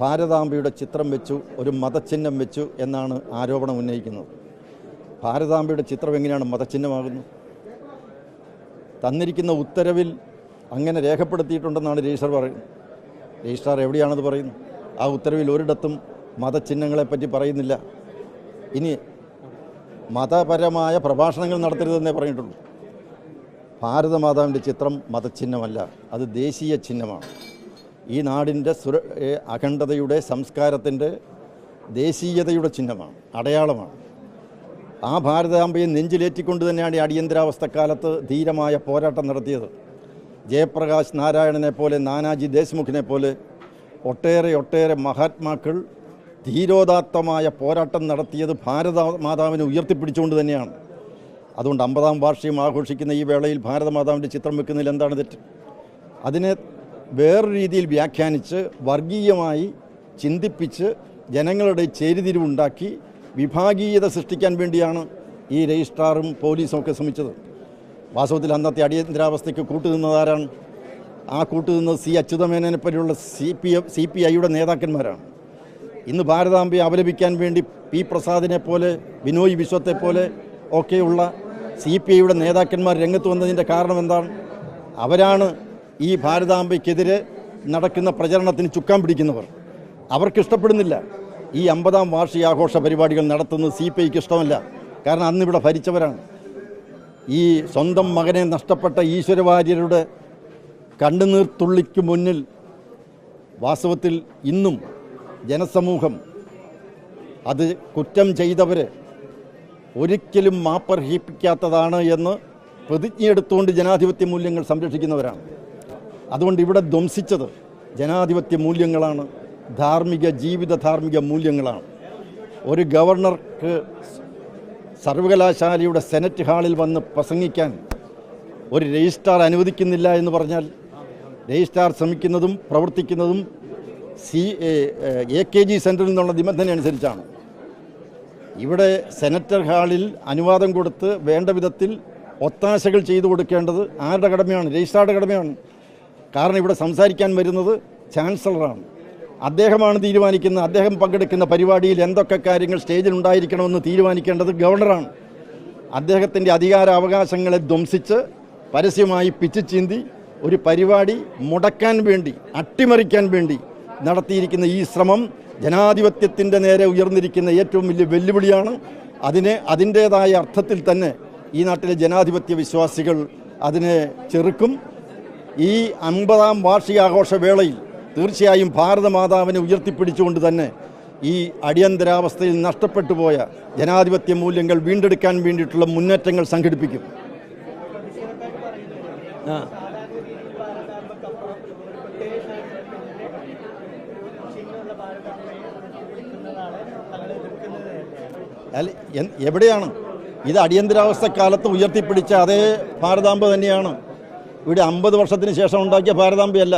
ഭാരതാംബയുടെ ചിത്രം വെച്ചു ഒരു മതചിഹ്നം വെച്ചു എന്നാണ് ആരോപണം ഉന്നയിക്കുന്നത്. ഭാരതാംബയുടെ ചിത്രം എങ്ങനെയാണ് മതചിഹ്നമാകുന്നത് തന്നിരിക്കുന്ന ഉത്തരവിൽ അങ്ങനെ രേഖപ്പെടുത്തിയിട്ടുണ്ടെന്നാണ് രജിസ്റ്റർ പറയുന്നത്. രജിസ്ട്രാർ എവിടെയാണത് പറയുന്നത് ആ ഉത്തരവിൽ ഒരിടത്തും മതചിഹ്നങ്ങളെപ്പറ്റി പറയുന്നില്ല. ഇനി മതപരമായ പ്രഭാഷണങ്ങൾ നടത്തരുതെന്നേ പറഞ്ഞിട്ടുള്ളൂ. ഭാരതമാതാവിന്റെ ചിത്രം മതചിഹ്നമല്ല അത് ദേശീയ ചിഹ്നമാണ്. ഈ നാടിന്റെ സുര അഖണ്ഡതയുടെ സംസ്കാരത്തിന്റെ ദേശീയതയുടെ ചിഹ്നമാണ് അടയാളമാണ്. ആ ഭാരതാംബയെ നെഞ്ചിലേറ്റിക്കൊണ്ട് തന്നെയാണ് ഈ അടിയന്തരാവസ്ഥക്കാലത്ത് ധീരമായ പോരാട്ടം നടത്തിയത്. ജയപ്രകാശ് നാരായണനെ പോലെ നാനാജി ദേശ്മുഖിനെ പോലെ ഒട്ടേറെ ഒട്ടേറെ മഹാത്മാക്കൾ ധീരോദാത്തമായ പോരാട്ടം നടത്തിയത് ഭാരത മാതാവിനെ ഉയർത്തിപ്പിടിച്ചുകൊണ്ട് തന്നെയാണ്. അതുകൊണ്ട് അമ്പതാം വാർഷികം ആഘോഷിക്കുന്ന ഈ വേളയിൽ ഭാരതമാതാവിന്റെ ചിത്രം വെക്കുന്നതിൽ എന്താണ് തെറ്റ്? അതിനെ വേറൊരു രീതിയിൽ വ്യാഖ്യാനിച്ച് വർഗീയമായി ചിന്തിപ്പിച്ച് ജനങ്ങളുടെ ചേരിതിരിവുണ്ടാക്കി വിഭാഗീയത സൃഷ്ടിക്കാൻ വേണ്ടിയാണ് ഈ രജിസ്ട്രാറും പോലീസും ഒക്കെ ശ്രമിച്ചത്. വാസ്തവത്തിൽ അന്നത്തെ അടിയന്തരാവസ്ഥയ്ക്ക് കൂട്ടുനിന്നതാരാണ് ആ കൂട്ടുനിന്നത് സി അച്യുതമേനനെ പോലെയുള്ള സി പി സി പി ഐയുടെ നേതാക്കന്മാരാണ്. ഇന്ന് ഭാരതാംബയെ അപലപിക്കാൻ വേണ്ടി പി പ്രസാദിനെ പോലെ ബിനോയ് വിശ്വത്തെ പോലെ ഒക്കെയുള്ള സി പി ഐയുടെ നേതാക്കന്മാർ രംഗത്ത് വന്നതിന്റെ കാരണം എന്താണ്? അവരാണ് ഈ ഭാരതാംബയ്ക്കെതിരെ നടക്കുന്ന പ്രചരണത്തിന് ചുക്കാൻ പിടിക്കുന്നവർ. അവർക്ക് ഇഷ്ടപ്പെടുന്നില്ല ഈ അമ്പതാം വാർഷികാഘോഷ പരിപാടികൾ നടത്തുന്നത് സി പി ഐക്ക് ഇഷ്ടമല്ല. കാരണം അന്നിവിടെ ഭരിച്ചവരാണ്. ഈ സ്വന്തം മകനെ നഷ്ടപ്പെട്ട ഈശ്വരവാര്യരുടെ കണ്ണുനീർത്തുള്ളിക്ക് മുന്നിൽ വാസ്തവത്തിൽ ഇന്നും ജനസമൂഹം അത് കുറ്റം ചെയ്തവർ ഒരിക്കലും മാപ്പർഹിപ്പിക്കാത്തതാണ് എന്ന് പ്രതിജ്ഞയെടുത്തുകൊണ്ട് ജനാധിപത്യ മൂല്യങ്ങൾ സംരക്ഷിക്കുന്നവരാണ്. അതുകൊണ്ട് ഇവിടെ ധ്വംസിച്ചത് ജനാധിപത്യ മൂല്യങ്ങളാണ് ധാർമ്മിക ജീവിത ധാർമ്മിക മൂല്യങ്ങളാണ്. ഒരു ഗവർണർക്ക് സർവകലാശാലയുടെ സെനറ്റ് ഹാളിൽ വന്ന് പ്രസംഗിക്കാൻ ഒരു രജിസ്ട്രാർ അനുവദിക്കുന്നില്ല എന്ന് പറഞ്ഞാൽ രജിസ്ട്രാർ ശ്രമിക്കുന്നതും പ്രവർത്തിക്കുന്നതും സി എ കെ ജി സെന്ററിൽ നിന്നുള്ള നിബന്ധന അനുസരിച്ചാണ്. ഇവിടെ സെനറ്റർ ഹാളിൽ അനുവാദം കൊടുത്ത് വേണ്ട വിധത്തിൽ ഒത്താശകൾ ചെയ്തു കൊടുക്കേണ്ടത് ആരുടെ കടമയാണ്? രജിസ്ട്രാറുടെ കടമയാണ്. കാരണം ഇവിടെ സംസാരിക്കാൻ വരുന്നത് ചാൻസലറാണ്. അദ്ദേഹമാണ് തീരുമാനിക്കുന്നത് അദ്ദേഹം പങ്കെടുക്കുന്ന പരിപാടിയിൽ എന്തൊക്കെ കാര്യങ്ങൾ സ്റ്റേജിൽ ഉണ്ടായിരിക്കണമെന്ന് തീരുമാനിക്കേണ്ടത് ഗവർണറാണ്. അദ്ദേഹത്തിന്റെ അധികാര അവകാശങ്ങളെ ധ്വംസിച്ച് പരസ്യമായി പിച്ചു ചീന്തി ഒരു പരിപാടി മുടക്കാൻ വേണ്ടി അട്ടിമറിക്കാൻ വേണ്ടി നടത്തിയിരിക്കുന്ന ഈ ശ്രമം ജനാധിപത്യത്തിന്റെ നേരെ ഉയർന്നിരിക്കുന്ന ഏറ്റവും വലിയ വെല്ലുവിളിയാണ്. അതിനെ അതിന്റേതായ അർത്ഥത്തിൽ തന്നെ ഈ നാട്ടിലെ ജനാധിപത്യ വിശ്വാസികൾ അതിനെ ചെറുക്കും ഈ അമ്പതാം വാർഷികാഘോഷ വേളയിൽ തീർച്ചയായും ഭാരതമാതാവിനെ ഉയർത്തിപ്പിടിച്ചുകൊണ്ട് തന്നെ ഈ അടിയന്തരാവസ്ഥയിൽ നഷ്ടപ്പെട്ടു പോയ ജനാധിപത്യ മൂല്യങ്ങൾ വീണ്ടെടുക്കാൻ വേണ്ടിയിട്ടുള്ള മുന്നേറ്റങ്ങൾ സംഘടിപ്പിക്കും. എവിടെയാണ്? ഇത് അടിയന്തരാവസ്ഥ കാലത്ത് ഉയർത്തിപ്പിടിച്ച അതേ ഭാരതാംബ തന്നെയാണ്. ഇവിടെ അമ്പത് വർഷത്തിന് ശേഷം ഉണ്ടാക്കിയ ഭാരതാംബയല്ല.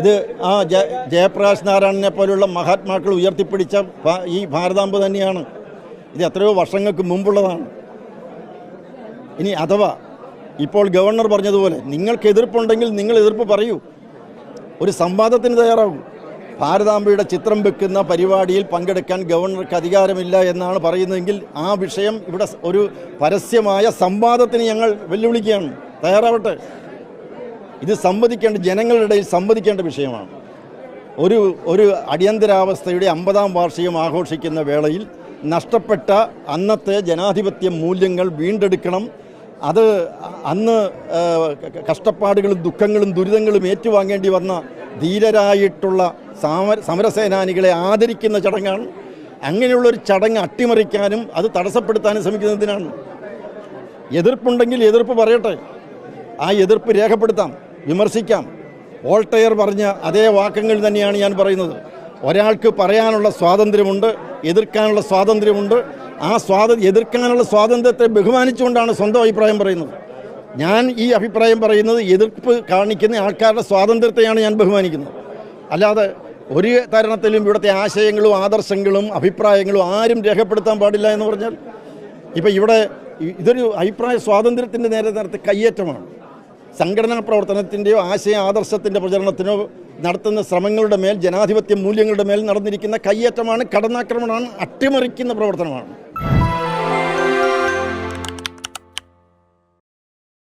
ഇത് ആ ജയ ജയപ്രകാശ് നാരായണനെ പോലുള്ള മഹാത്മാക്കൾ ഉയർത്തിപ്പിടിച്ച ഈ ഭാരതാംബ തന്നെയാണ്. ഇത് എത്രയോ വർഷങ്ങൾക്ക് മുമ്പുള്ളതാണ്. ഇനി അഥവാ ഇപ്പോൾ ഗവർണർ പറഞ്ഞതുപോലെ നിങ്ങൾക്ക് എതിർപ്പുണ്ടെങ്കിൽ നിങ്ങൾ എതിർപ്പ് പറയൂ. ഒരു സംവാദത്തിന് തയ്യാറാകും ഭാരതാംബയുടെ ചിത്രം വെക്കുന്ന പരിപാടിയിൽ പങ്കെടുക്കാൻ ഗവർണർക്ക് അധികാരമില്ല എന്നാണ് പറയുന്നതെങ്കിൽ ആ വിഷയം ഇവിടെ ഒരു പരസ്യമായ സംവാദത്തിന് ഞങ്ങൾ വെല്ലുവിളിക്കുകയാണ്. തയ്യാറാവട്ടെ? ഇത് സംവദിക്കേണ്ട ജനങ്ങളുടെ ഇടയിൽ സംവദിക്കേണ്ട വിഷയമാണ്. ഒരു ഒരു അടിയന്തരാവസ്ഥയുടെ അമ്പതാം വാർഷികം ആഘോഷിക്കുന്ന വേളയിൽ നഷ്ടപ്പെട്ട അന്നത്തെ ജനാധിപത്യ മൂല്യങ്ങൾ വീണ്ടെടുക്കണം. അത് അന്ന് കഷ്ടപ്പാടുകളും ദുഃഖങ്ങളും ദുരിതങ്ങളും ഏറ്റുവാങ്ങേണ്ടി വന്ന ധീരരായിട്ടുള്ള സമര സമരസേനാനികളെ ആദരിക്കുന്ന ചടങ്ങാണ്. അങ്ങനെയുള്ളൊരു ചടങ്ങ് അട്ടിമറിക്കാനും അത് തടസ്സപ്പെടുത്താനും ശ്രമിക്കുന്നതിനാണ് എതിർപ്പുണ്ടെങ്കിൽ എതിർപ്പ് പറയട്ടെ. ആ എതിർപ്പ് രേഖപ്പെടുത്താം. വിമർശിക്കാം. വോൾട്ടയർ പറഞ്ഞ അതേ വാക്കങ്ങൾ തന്നെയാണ് ഞാൻ പറയുന്നത്. ഒരാൾക്ക് പറയാനുള്ള സ്വാതന്ത്ര്യമുണ്ട് എതിർക്കാനുള്ള സ്വാതന്ത്ര്യമുണ്ട്. ആ സ്വാത എതിർക്കാനുള്ള സ്വാതന്ത്ര്യത്തെ ബഹുമാനിച്ചുകൊണ്ടാണ് സ്വന്തം അഭിപ്രായം പറയുന്നത്. ഞാൻ ഈ അഭിപ്രായം പറയുന്നത് എതിർപ്പ് കാണിക്കുന്ന ആൾക്കാരുടെ സ്വാതന്ത്ര്യത്തെയാണ് ഞാൻ ബഹുമാനിക്കുന്നത്. അല്ലാതെ ഒരു തരണത്തിലും ഇവിടുത്തെ ആശയങ്ങളും ആദർശങ്ങളും അഭിപ്രായങ്ങളും ആരും രേഖപ്പെടുത്താൻ പാടില്ല എന്ന് പറഞ്ഞാൽ ഇപ്പം ഇവിടെ ഇതൊരു അഭിപ്രായ സ്വാതന്ത്ര്യത്തിന്റെ നേരെ നേരത്തെ കയ്യേറ്റമാണ്. സംഘടനാ പ്രവർത്തനത്തിന്റെയോ ആശയ ആദർശത്തിന്റെ പ്രചരണത്തിനോ നടത്തുന്ന ശ്രമങ്ങളുടെ മേൽ ജനാധിപത്യ മൂല്യങ്ങളുടെ മേൽ നടന്നിരിക്കുന്ന കയ്യേറ്റമാണ് കടന്നാക്രമണമാണ് അട്ടിമറിക്കുന്ന പ്രവർത്തനമാണ്.